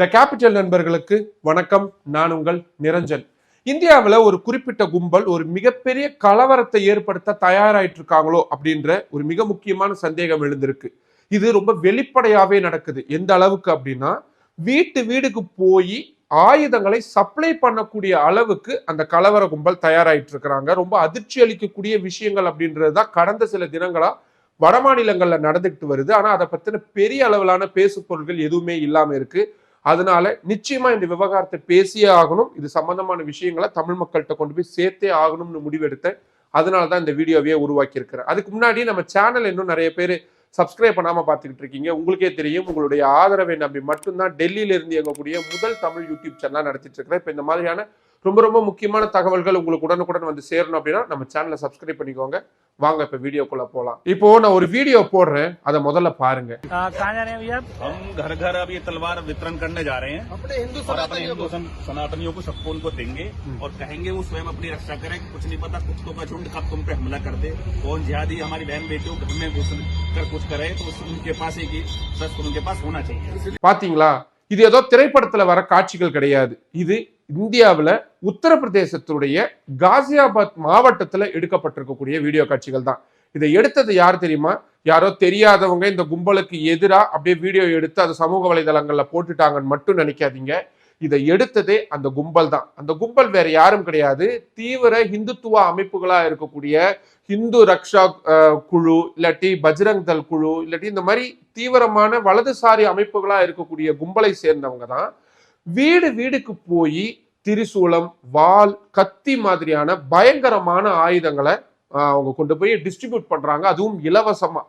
The capital நண்பர்களுக்கு வணக்கம். நான் உங்கள் நிரஞ்சன். இந்தியாவில் ஒரு குறிப்பிட்ட கும்பல் ஒரு மிகப்பெரிய கலவரத்தை ஏற்படுத்த தயாராயிட்டு இருக்காங்களோ அப்படின்ற ஒரு மிக முக்கியமான சந்தேகம் எழுந்திருக்கு. இது ரொம்ப வெளிப்படையாகவே நடக்குது. எந்த அளவுக்கு அப்படின்னா வீட்டு வீடுக்கு போய் ஆயுதங்களை சப்ளை பண்ணக்கூடிய அளவுக்கு அந்த கலவர கும்பல் தயாராயிட்டு இருக்கிறாங்க ரொம்ப அதிர்ச்சி அளிக்கக்கூடிய விஷயங்கள் அப்படின்றது தான் கடந்த சில தினங்களா வட மாநிலங்கள்ல நடந்துகிட்டு வருது. ஆனால் அதை பற்றின பெரிய அளவிலான பேசு பொருட்கள் எதுவுமே இல்லாமல் இருக்குது அதனால நிச்சயமா இந்த விவகாரத்தை பேசியே ஆகணும். இது சம்பந்தமான விஷயங்களை தமிழ் மக்கள்கிட்ட கொண்டு போய் சேர்த்தே ஆகணும்னு முடிவெடுத்தேன். அதனால தான் இந்த வீடியோவையே உருவாக்கி இருக்கிறேன் அதுக்கு முன்னாடி நம்ம சேனல் இன்னும் நிறைய பேர் சப்ஸ்கிரைப் பண்ணாமல் பார்த்துக்கிட்டு இருக்கீங்க. உங்களுக்கே தெரியும் உங்களுடைய ஆதரவை நம்பி மட்டும்தான் டெல்லியில இருந்து இயங்கக்கூடிய முதல் தமிழ் யூடியூப் சேனலாக நடத்திட்டு இருக்கிறேன். இப்போ இந்த மாதிரியான ரொம்ப ரொம்ப முக்கியமான தகவல்கள் உங்களுக்கு உடனுக்குடன் வந்து சேரணும் அப்படின்னா நம்ம சேனலை சப்ஸ்கிரைப் பண்ணிக்கோங்க வாங்க இப்ப வீடியோக்குள்ள போலாம் இப்போ நான் ஒரு வீடியோ போடுறேன் அதை முதல்ல பாருங்க आ, कहाँ जा रहे हैं भैया आप? हम घर घर अब ये तलवार वितरण करने जा रहे हैं अपने हिंदू और अपने सनातनियों हिंदू को सन- सनातनियों को सबको उनको देंगे और कहेंगे वो स्वयं अपनी रक्षा करें कि कुछ नहीं पता कुत्तों का झुंड कब तुम पे हमला कर दे कौन जिहादी हमारी बहन बेटियों घर में घुस कर कुछ करे तो उस- उनके पास एक ही शस्त्र उनके पास होना चाहिए பாத்தீங்களா இது ஏதோ திரைப்படத்துல வர காட்சிகள் கிடையாது இது இந்தியாவுல உத்தரப்பிரதேசத்துடைய காசியாபாத் மாவட்டத்தில் எடுக்கப்பட்டிருக்கக்கூடிய வீடியோ காட்சிகள் தான். இதை எடுத்தது யார் தெரியுமா? யாரோ தெரியாதவங்க இந்த கும்பலுக்கு எதிராக அப்படியே வீடியோ எடுத்து அதை சமூக வலைதளங்களில் போட்டுட்டாங்கன்னு மட்டும் நினைக்காதீங்க. இதை எடுத்ததே அந்த கும்பல் தான். அந்த கும்பல் வேற யாரும் கிடையாது. தீவிர இந்துத்துவ அமைப்புகளா இருக்கக்கூடிய ஹிந்து ரக்ஷா குழு இல்லாட்டி பஜ்ரங் தல் குழு இல்லாட்டி இந்த மாதிரி தீவிரமான வலதுசாரி அமைப்புகளா இருக்கக்கூடிய கும்பலை சேர்ந்தவங்க தான். வீடு வீடுக்கு போய் திரிசூலம் வாள் கத்தி மாதிரியான பயங்கரமான ஆயுதங்களை அவங்க கொண்டு போய் டிஸ்ட்ரிபியூட் பண்றாங்க. அதுவும் இலவசமா.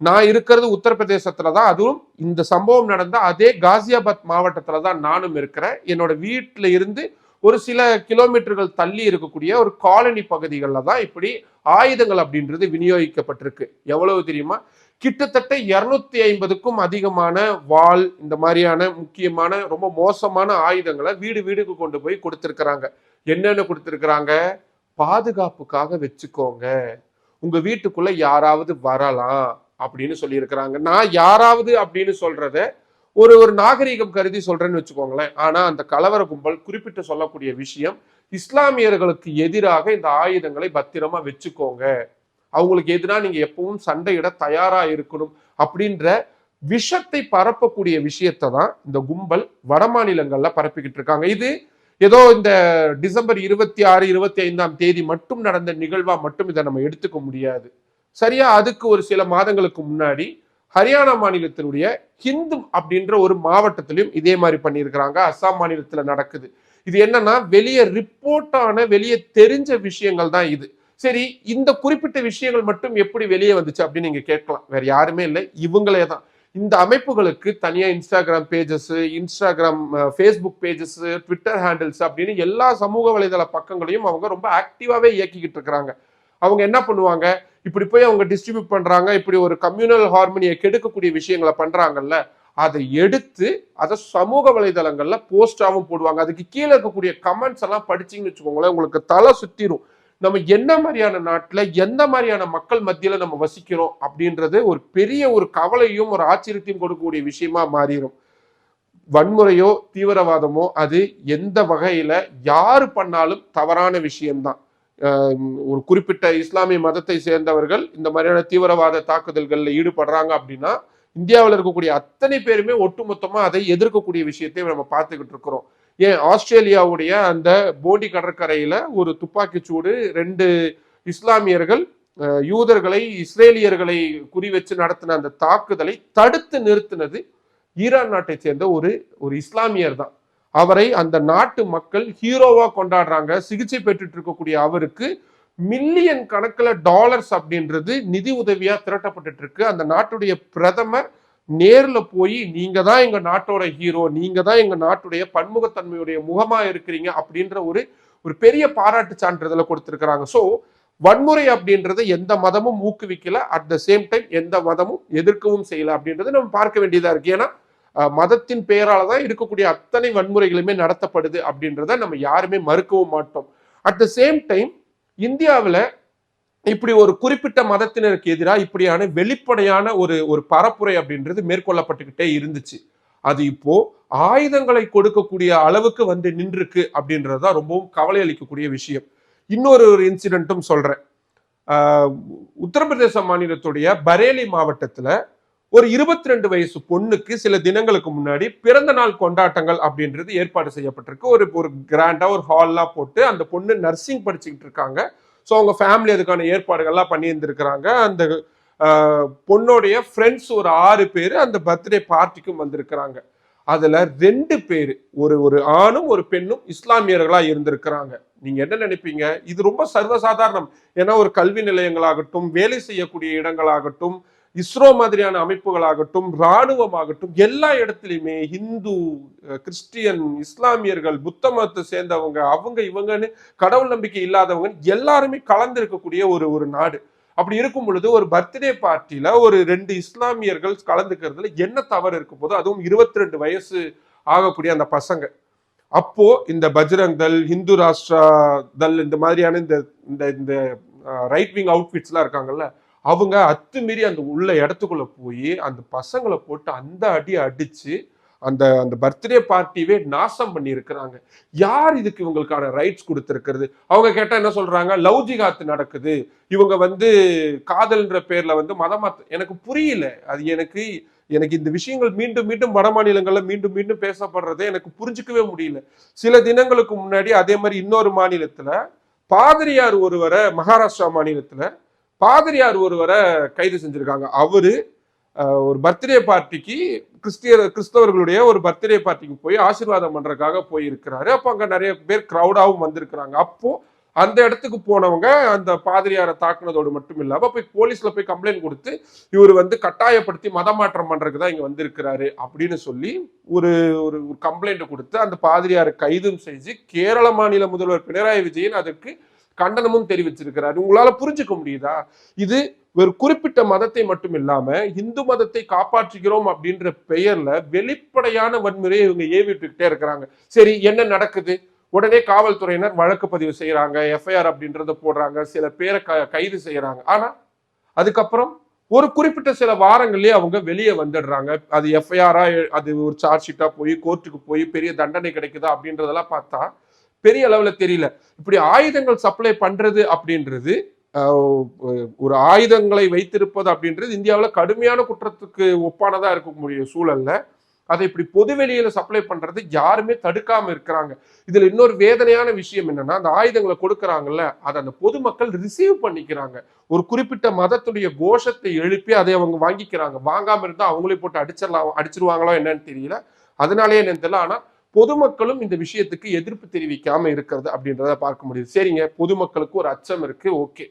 நான் இருக்கிறது உத்தரப்பிரதேசத்துல தான். அதுவும் இந்த சம்பவம் நடந்த அதே காசியாபாத் மாவட்டத்துல தான் நானும் இருக்கிறேன். என்னோட வீட்டில இருந்து ஒரு சில கிலோமீட்டர்கள் தள்ளி இருக்கக்கூடிய ஒரு காலனி பகுதிகளில் தான் இப்படி ஆயுதங்கள் அப்படின்றது விநியோகிக்கப்பட்டிருக்கு. எவ்வளவு தெரியுமா? கிட்டத்தட்ட இருநூத்தி ஐம்பதுக்கும் அதிகமான வாள் இந்த மாதிரியான முக்கியமான ரொம்ப மோசமான ஆயுதங்களை வீடு வீடுக்கு கொண்டு போய் கொடுத்துருக்குறாங்க. என்னென்ன கொடுத்துருக்குறாங்க? பாதுகாப்புக்காக வச்சுக்கோங்க. உங்க வீட்டுக்குள்ள யாராவது வரலாம் அப்படின்னு சொல்லியிருக்கிறாங்க. நான் யாராவது அப்படின்னு சொல்றத ஒரு ஒரு நாகரிகம் கருதி சொல்றேன்னு வச்சுக்கோங்களேன். ஆனா அந்த கலவர கும்பல் குறிப்பிட்டு சொல்லக்கூடிய விஷயம் இஸ்லாமியர்களுக்கு எதிராக இந்த ஆயுதங்களை பத்திரமா வச்சுக்கோங்க. அவங்களுக்கு எதிராக நீங்க எப்பவும் சண்டையிட தயாரா இருக்கணும் அப்படின்ற விஷத்தை பரப்பக்கூடிய விஷயத்தை தான் இந்த கும்பல் வட மாநிலங்கள்ல பரப்பிக்கிட்டு இருக்காங்க. இது ஏதோ இந்த டிசம்பர் இருபத்தி ஆறு இருபத்தி ஐந்தாம் தேதி மட்டும் நடந்த நிகழ்வா மட்டும் இதை நம்ம எடுத்துக்க முடியாது. சரியா? அதுக்கு ஒரு சில மாதங்களுக்கு முன்னாடி ஹரியானா மாநிலத்தினுடைய ஹிந்து அப்படின்ற ஒரு மாவட்டத்திலையும் இதே மாதிரி பண்ணியிருக்கிறாங்க. அஸ்ஸாம் மாநிலத்துல நடக்குது. இது என்னன்னா வெளியே ரிப்போர்ட்டான வெளியே தெரிஞ்ச விஷயங்கள் தான் இது. சரி இந்த குறிப்பிட்ட விஷயங்கள் மட்டும் எப்படி வெளியே வந்துச்சு அப்படின்னு நீங்க கேட்கலாம். வேற யாருமே இல்லை. இவங்களே தான். இந்த அமைப்புகளுக்கு தனியா Instagram pages Instagram Facebook pages Twitter handles அப்படின்னு எல்லா சமூக வலைதள பக்கங்களையும் அவங்க ரொம்ப ஆக்டிவாவே இயக்கிக்கிட்டு இருக்கிறாங்க. அவங்க என்ன பண்ணுவாங்க? இப்படி போய் அவங்க டிஸ்ட்ரிபியூட் பண்றாங்க. இப்படி ஒரு கம்யூனல் ஹார்மோனியை கெடுக்கக்கூடிய விஷயங்களை பண்றாங்கல்ல அதை எடுத்து அதை சமூக வலைதளங்கள்ல போஸ்டாவும் போடுவாங்க. அதுக்கு கீழே இருக்கக்கூடிய கமெண்ட்ஸ் எல்லாம் படிச்சிங்கன்னு வச்சுக்கோங்களேன் உங்களுக்கு தலை சுத்திரும். நம்ம என்ன மாதிரியான நாட்டில் எந்த மாதிரியான மக்கள் மத்தியில் நம்ம வசிக்கிறோம் அப்படின்றது ஒரு பெரிய ஒரு கவலையும் ஒரு ஆச்சரியத்தையும் கொடுக்கக்கூடிய விஷயமா மாறிடும் வன்முறையோ தீவிரவாதமோ அது எந்த வகையில் யாரு பண்ணாலும் தவறான விஷயம்தான். ஒரு குறிப்பிட்ட இஸ்லாமிய மதத்தை சேர்ந்தவர்கள் இந்த மாதிரியான தீவிரவாத தாக்குதல்களில் ஈடுபடுறாங்க அப்படின்னா இந்தியாவில் இருக்கக்கூடிய அத்தனை பேருமே ஒட்டுமொத்தமாக அதை எதிர்க்கக்கூடிய விஷயத்தையும் நம்ம பார்த்துக்கிட்டு இருக்கிறோம். ஏன் ஆஸ்திரேலியாவுடைய அந்த போடி கடற்கரையில் ஒரு துப்பாக்கிச்சூடு ரெண்டு இஸ்லாமியர்கள் யூதர்களை இஸ்ரேலியர்களை குறிவச்சு நடத்தின அந்த தாக்குதலை தடுத்து நிறுத்தினது ஈரான் நாட்டை சேர்ந்த ஒரு ஒரு இஸ்லாமியர் தான். அவரை அந்த நாட்டு மக்கள் ஹீரோவாக கொண்டாடுறாங்க. சிகிச்சை பெற்றுட்டு இருக்கக்கூடிய அவருக்கு மில்லியன் கணக்கில் டாலர்ஸ் அப்படின்றது நிதி உதவியாக திரட்டப்பட்டுட்டு இருக்கு. அந்த நாட்டுடைய பிரதமர் நேரில் போய் நீங்க தான் எங்க நாட்டோட ஹீரோ நீங்க தான் எங்க நாட்டுடைய பன்முகத்தன்மையுடைய முகமா இருக்கிறீங்க அப்படின்ற ஒரு ஒரு பெரிய பாராட்டு சான்றிதழை கொடுத்துருக்கிறாங்க. ஸோ வன்முறை அப்படின்றத எந்த மதமும் ஊக்குவிக்கல. அட் த சேம் டைம் எந்த மதமும் எதிர்க்கவும் செய்யல அப்படின்றத நம்ம பார்க்க வேண்டியதா இருக்கு. ஏன்னா மதத்தின் பெயரால தான் இருக்கக்கூடிய அத்தனை வன்முறைகளுமே நடத்தப்படுது அப்படின்றத நம்ம யாருமே மறுக்கவும் மாட்டோம். அட் த சேம் டைம் இந்தியாவில் இப்படி ஒரு குறிப்பிட்ட மதத்தினருக்கு எதிராக இப்படியான வெளிப்படையான ஒரு ஒரு பரப்புரை அப்படின்றது மேற்கொள்ளப்பட்டுக்கிட்டே இருந்துச்சு. அது இப்போ ஆயுதங்களை கொடுக்கக்கூடிய அளவுக்கு வந்து நின்றுருக்கு அப்படின்றது தான் ரொம்பவும் கவலை அளிக்கக்கூடிய விஷயம். இன்னொரு ஒரு இன்சிடென்ட்டும் சொல்றேன். உத்தரப்பிரதேச மாநிலத்துடைய பரேலி மாவட்டத்தில் ஒரு இருபத்தி ரெண்டு வயசு பொண்ணுக்கு சில தினங்களுக்கு முன்னாடி பிறந்த நாள் கொண்டாட்டங்கள் அப்படின்றது ஏற்பாடு செய்யப்பட்டிருக்கு. ஒரு ஒரு கிராண்டா ஒரு ஹால்லாம் போட்டு அந்த பொண்ணு நர்சிங் படிச்சுக்கிட்டு இருக்காங்க. ஸோ அவங்க ஃபேமிலி அதுக்கான ஏற்பாடுகள்லாம் பண்ணியிருந்திருக்கிறாங்க. அந்த பொண்ணுடைய ஃப்ரெண்ட்ஸ் ஒரு ஆறு பேர் அந்த பர்த்டே பார்ட்டிக்கும் வந்திருக்கிறாங்க. அதில் ரெண்டு பேர் ஒரு ஒரு ஆணும் ஒரு பெண்ணும் இஸ்லாமியர்களாக இருந்திருக்கிறாங்க. நீங்கள் என்ன நினைப்பீங்க? இது ரொம்ப சர்வசாதாரணம். ஏன்னா ஒரு கல்வி நிலையங்களாகட்டும் வேலை செய்யக்கூடிய இடங்களாகட்டும் இஸ்ரோ மாதிரியான அமைப்புகளாகட்டும் இராணுவமாகட்டும் எல்லா இடத்துலையுமே இந்து கிறிஸ்டியன் இஸ்லாமியர்கள் புத்த மதத்தை சேர்ந்தவங்க அவங்க இவங்கன்னு கடவுள் நம்பிக்கை இல்லாதவங்க எல்லாருமே கலந்து இருக்கக்கூடிய ஒரு ஒரு நாடு. அப்படி இருக்கும் பொழுது ஒரு பர்த்டே பார்ட்டியில ஒரு ரெண்டு இஸ்லாமியர்கள் கலந்துக்கிறதுல என்ன தவறு இருக்கும் போது அதுவும் இருபத்தி ரெண்டு வயசு ஆகக்கூடிய அந்த பசங்க. அப்போ இந்த பஜ்ரங் தள் ஹிந்து ராஷ்டிரா தள் இந்த மாதிரியான இந்த இந்த இந்த ரைட் விங் அவுட்ஃபிட்ஸ்லாம் இருக்காங்கல்ல அவங்க அத்துமீறி அந்த உள்ள இடத்துக்குள்ள போய் அந்த பசங்களை போட்டு அந்த அடி அடிச்சு அந்த அந்த பர்த்டே பார்ட்டியவே நாசம் பண்ணியிருக்கிறாங்க. யார் இதுக்கு இவங்களுக்கான ரைட்ஸ் கொடுத்துருக்கிறது? அவங்க கேட்டால் என்ன சொல்றாங்க? லவ் ஜிகாத் நடக்குது. இவங்க வந்து காதல்ன்ற பேர்ல வந்து மதமாத்த எனக்கு புரியல. அது எனக்கு எனக்கு இந்த விஷயங்கள் மீண்டும் மீண்டும் வட மாநிலங்களில் மீண்டும் மீண்டும் பேசப்படுறதை எனக்கு புரிஞ்சுக்கவே முடியல. சில தினங்களுக்கு முன்னாடி அதே மாதிரி இன்னொரு மாநிலத்தில் பாதிரியார் ஒருவரை மகாராஷ்டிரா மாநிலத்தில் பாதிரியார் ஒருவரை கைது செஞ்சுருக்காங்க. அவரு ஒரு பர்த்டே பார்ட்டிக்கு கிறிஸ்டியர் கிறிஸ்தவர்களுடைய ஒரு பர்த்டே பார்ட்டிக்கு போய் ஆசீர்வாதம் பண்றதுக்காக போயிருக்கிறாரு. அப்போ அங்கே நிறைய பேர் க்ரௌடாகவும் வந்திருக்கிறாங்க. அப்போது அந்த இடத்துக்கு போனவங்க அந்த பாதிரியாரை தாக்குனதோடு மட்டும் இல்லாமல் போய் போலீஸில் போய் கம்ப்ளைண்ட் கொடுத்து இவர் வந்து கட்டாயப்படுத்தி மதமாற்றம் பண்ணுறதுக்கு தான் இங்கே வந்திருக்கிறாரு அப்படின்னு சொல்லி ஒரு ஒரு கம்ப்ளைண்ட் கொடுத்து அந்த பாதிரியாரை கைதும் செஞ்சு கேரள மாநில முதல்வர் பினராயி விஜயன் அதற்கு கண்டனமும் தெரிவிச்சிருக்கிறார். உங்களால புரிஞ்சுக்க முடியுதா? இது ஒரு குறிப்பிட்ட மதத்தை மட்டும் இல்லாம இந்து மதத்தை காப்பாற்றுகிறோம் அப்படின்ற பெயர்ல வெளிப்படையான வன்முறையை இவங்க ஏவிட்டுக்கிட்டே இருக்கிறாங்க. சரி என்ன நடக்குது? உடனே காவல்துறையினர் வழக்கு பதிவு செய்யறாங்க எஃப்ஐஆர் அப்படின்றத போடுறாங்க சில பேரை க- கைது செய்யறாங்க ஆனா அதுக்கப்புறம் ஒரு குறிப்பிட்ட சில வாரங்களே அவங்க வெளியே வந்துடுறாங்க. அது எஃப்ஐஆரா அது ஒரு சார்ஜ் ஷீட்டா போய் கோர்ட்டுக்கு போய் பெரிய தண்டனை கிடைக்குதா அப்படின்றதெல்லாம் பார்த்தா பெரிய அளவில் தெரியல. இப்படி ஆயுதங்கள் சப்ளை பண்ணுறது அப்படின்றது ஒரு ஆயுதங்களை வைத்திருப்பது அப்படின்றது இந்தியாவில் கடுமையான குற்றத்துக்கு ஒப்பானதாக இருக்கக்கூடிய சூழலில் அதை இப்படி பொதுவெளியில சப்ளை பண்ணுறது யாருமே தடுக்காம இருக்கிறாங்க. இதில் இன்னொரு வேதனையான விஷயம் என்னென்னா அந்த ஆயுதங்களை கொடுக்குறாங்கல்ல அதை அந்த பொதுமக்கள் ரிசீவ் பண்ணிக்கிறாங்க. ஒரு குறிப்பிட்ட மதத்துடைய கோஷத்தை எழுப்பி அதை அவங்க வாங்கிக்கிறாங்க. வாங்காமல் இருந்தால் அவங்களே போட்டு அடிச்சிடலாம் அடிச்சிருவாங்களோ என்னன்னு தெரியல. அதனாலே என்னன்னு தெரியல. ஆனால் பொதுமக்களும் இந்த விஷயத்துக்கு எதிர்ப்பு தெரிவிக்காம இருக்கிறது அப்படின்றத பார்க்க முடியுது. சரிங்க பொதுமக்களுக்கு ஒரு அச்சம் இருக்கு ஓகே.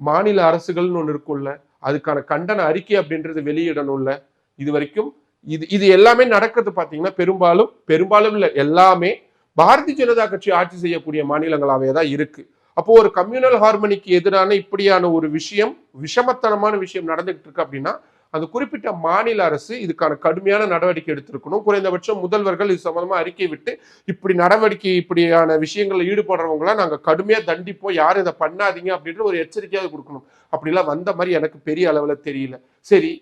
மாநில அரசுகள்னு ஒன்று இருக்கும்ல அதுக்கான கண்டன அறிக்கை அப்படின்றது வெளியிடணும்ல இது வரைக்கும் இது இது எல்லாமே நடக்கிறது பாத்தீங்கன்னா பெரும்பாலும் பெரும்பாலும் இல்ல எல்லாமே பாரதிய ஜனதா கட்சி ஆட்சி செய்யக்கூடிய மாநிலங்களாவே தான் இருக்கு. அப்போ ஒரு கம்யூனல் ஹார்மனிக்கு எதிரான இப்படியான ஒரு விஷயம் விஷமத்தனமான விஷயம் நடந்துகிட்டு இருக்கு அப்படின்னா அந்த குறிப்பிட்ட மாநில அரசு இதுக்கான கடுமையான நடவடிக்கை எடுத்திருக்கணும். குறைந்தபட்சம் முதல்வர்கள் இது சம்பந்தமா அறிக்கை விட்டு இப்படி நடவடிக்கை இப்படியான விஷயங்களில் ஈடுபடுறவங்களாம் நாங்க கடுமையா தண்டிப்போம் யாரும் இதை பண்ணாதீங்க அப்படின்ற ஒரு எச்சரிக்கையாவது கொடுக்கணும். அப்படிலாம் வந்த மாதிரி எனக்கு பெரிய அளவுல தெரியல. சரி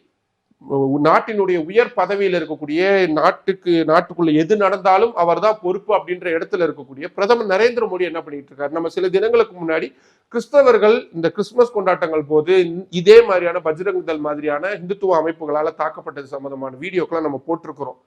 நாட்டினுடைய உயர் பதவியில் இருக்கக்கூடிய நாட்டுக்கு நாட்டுக்குள்ள எது நடந்தாலும் அவர்தான் பொறுப்பு அப்படின்ற இடத்துல இருக்கக்கூடிய பிரதமர் நரேந்திர மோடி என்ன பண்ணிட்டு இருக்காரு நம்ம சில தினங்களுக்கு முன்னாடி கிறிஸ்தவர்கள் இந்த கிறிஸ்துமஸ் கொண்டாட்டங்கள் போது இதே மாதிரியான பஜ்ரங் தல் மாதிரியான இந்துத்துவ அமைப்புகளால் தாக்கப்பட்டது சம்பந்தமான வீடியோக்கெல்லாம் நம்ம போட்டிருக்கிறோம்.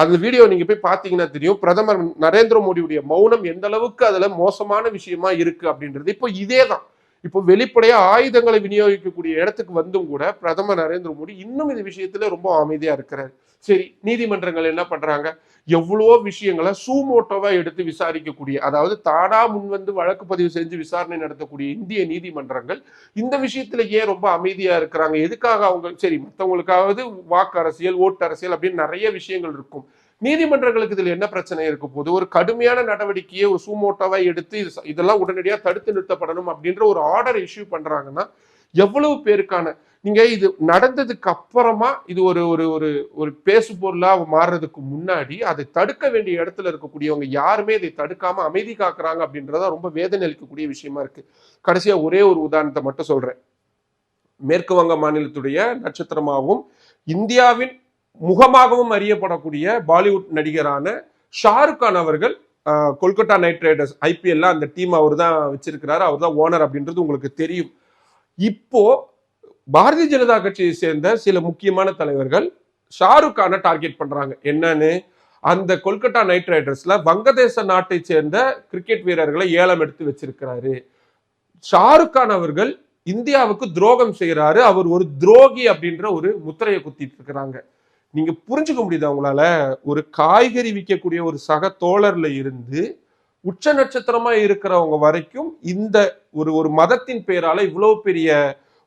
அந்த வீடியோ நீங்க போய் பாத்தீங்கன்னா தெரியும். பிரதமர் நரேந்திர மோடியுடைய மௌனம் எந்த அளவுக்கு அதுல மோசமான விஷயமா இருக்கு அப்படின்றது. இப்போ இதே தான் இப்போ வெளிப்படையா ஆயுதங்களை விநியோகிக்கக்கூடிய இடத்துக்கு வந்தும் கூட பிரதமர் நரேந்திர மோடி இன்னும் இந்த விஷயத்துல ரொம்ப அமைதியா இருக்கிறார். சரி நீதிமன்றங்கள் என்ன பண்றாங்க? எவ்வளவோ விஷயங்களை சூமோட்டோவா எடுத்து விசாரிக்கக்கூடிய அதாவது தானா முன் வந்து வழக்கு பதிவு செஞ்சு விசாரணை நடத்தக்கூடிய இந்திய நீதிமன்றங்கள் இந்த விஷயத்துல ஏன் ரொம்ப அமைதியா இருக்கிறாங்க. எதுக்காக அவங்க சரி மற்றவங்களுக்காவது வாக்கு அரசியல் ஓட்டு அரசியல் அப்படின்னு நிறைய விஷயங்கள் இருக்கும். நீதிமன்றங்களுக்கு இதில் என்ன பிரச்சனை இருக்க போது ஒரு கடுமையான நடவடிக்கையை ஒரு சூமோட்டோவா எடுத்து இது இதெல்லாம் உடனடியாக தடுத்து நிறுத்தப்படணும் அப்படின்ற ஒரு ஆர்டர் இஷ்யூ பண்ணுறாங்கன்னா எவ்வளவு பேருக்கான நீங்க இது நடந்ததுக்கு அப்புறமா இது ஒரு ஒரு ஒரு ஒரு பேசு பொருளா மாறுறதுக்கு முன்னாடி அதை தடுக்க வேண்டிய இடத்துல இருக்கக்கூடியவங்க யாருமே இதை தடுக்காம அமைதி காக்குறாங்க அப்படின்றத ரொம்ப வேதனை அளிக்கக்கூடிய விஷயமா இருக்கு. கடைசியா ஒரே ஒரு உதாரணத்தை மட்டும் சொல்றேன். மேற்கு வங்க மாநிலத்துடைய நட்சத்திரமாகவும் இந்தியாவின் முகமாகவும் அறியப்படக்கூடிய பாலிவுட் நடிகரான ஷாருக் கான் அவர்கள் கொல்கட்டா நைட் ரைடர்ஸ் ஐபிஎல்ல அந்த டீம் அவர் தான் வச்சிருக்கிறாரு. அவர் தான் ஓனர் அப்படின்றது உங்களுக்கு தெரியும். இப்போ பாரதிய ஜனதா கட்சியை சேர்ந்த சில முக்கியமான தலைவர்கள் ஷாருக் கானை டார்கெட் பண்றாங்க. என்னன்னு? அந்த கொல்கட்டா நைட் ரைடர்ஸ்ல வங்கதேச நாட்டை சேர்ந்த கிரிக்கெட் வீரர்களை ஏலம் எடுத்து வச்சிருக்கிறாரு. ஷாருக் கான் அவர்கள் இந்தியாவுக்கு துரோகம் செய்கிறாரு அவர் ஒரு துரோகி அப்படின்ற ஒரு முத்திரையை குத்திட்டு இருக்கிறாங்க. நீங்க புரிஞ்சுக்க முடியுதா உங்களால? ஒரு காய்கறி விற்கக்கூடிய ஒரு சக தோழர்ல இருந்து உச்ச நட்சத்திரமா இருக்கிறவங்க வரைக்கும் இந்த ஒரு ஒரு மதத்தின் பெயரால இவ்வளவு பெரிய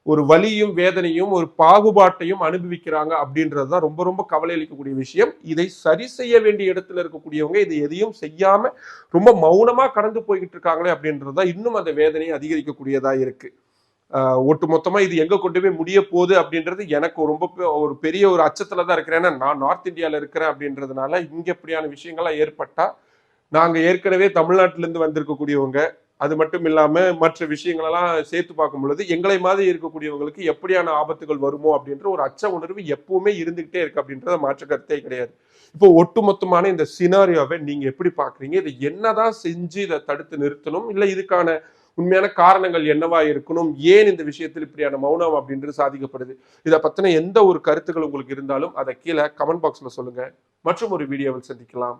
ஒரு வலியும் வேதனையும் ஒரு பாகுபாட்டையும் அனுபவிக்கிறாங்க அப்படின்றது தான் ரொம்ப ரொம்ப கவலை அளிக்கக்கூடிய விஷயம். இதை சரி செய்ய வேண்டிய இடத்துல இருக்கக்கூடியவங்க இதை எதையும் செய்யாம ரொம்ப மௌனமா கடந்து போய்கிட்டு இருக்காங்களே அப்படின்றது தான் இன்னும் அந்த வேதனையை அதிகரிக்கக்கூடியதா இருக்கு. ஒட்டு மொத்தமா இது எங்க கொண்டு போய் முடிய போகுது அப்படின்றது எனக்கு ரொம்ப பெ- ஒரு பெரிய ஒரு அச்சத்துல தான் இருக்கிறேன். ஏன்னா நான் நார்த் இந்தியாவில் இருக்கிறேன் அப்படின்றதுனால இங்க இப்படியான விஷயங்கள்லாம் ஏற்பட்டா நாங்க ஏற்கனவே தமிழ்நாட்டில இருந்து வந்திருக்கக்கூடியவங்க அது மட்டும் இல்லாம மற்ற விஷயங்களெல்லாம் சேர்த்து பார்க்கும் பொழுது எங்களை மாதிரி இருக்கக்கூடியவங்களுக்கு எப்படியான ஆபத்துகள் வருமோ அப்படின்ற ஒரு அச்ச உணர்வு எப்பவுமே இருந்துகிட்டே இருக்கு அப்படின்றத மாற்று கருத்தே கிடையாது. இப்போ ஒட்டுமொத்தமான இந்த சினாரியோவை நீங்க எப்படி பாக்குறீங்க இதை என்னதான் செஞ்சு இதை தடுத்து நிறுத்தணும்? இல்ல இதுக்கான உண்மையான காரணங்கள் என்னவா இருக்கணும்? ஏன் இந்த விஷயத்தில் இப்படியான மௌனம் அப்படின்றது சாதிக்கப்படுது? இதை பத்தின எந்த ஒரு கருத்துக்கள் உங்களுக்கு இருந்தாலும் அதை கீழே கமெண்ட் பாக்ஸ்ல சொல்லுங்க. மற்றும் ஒரு வீடியோவில் சந்திக்கலாம்.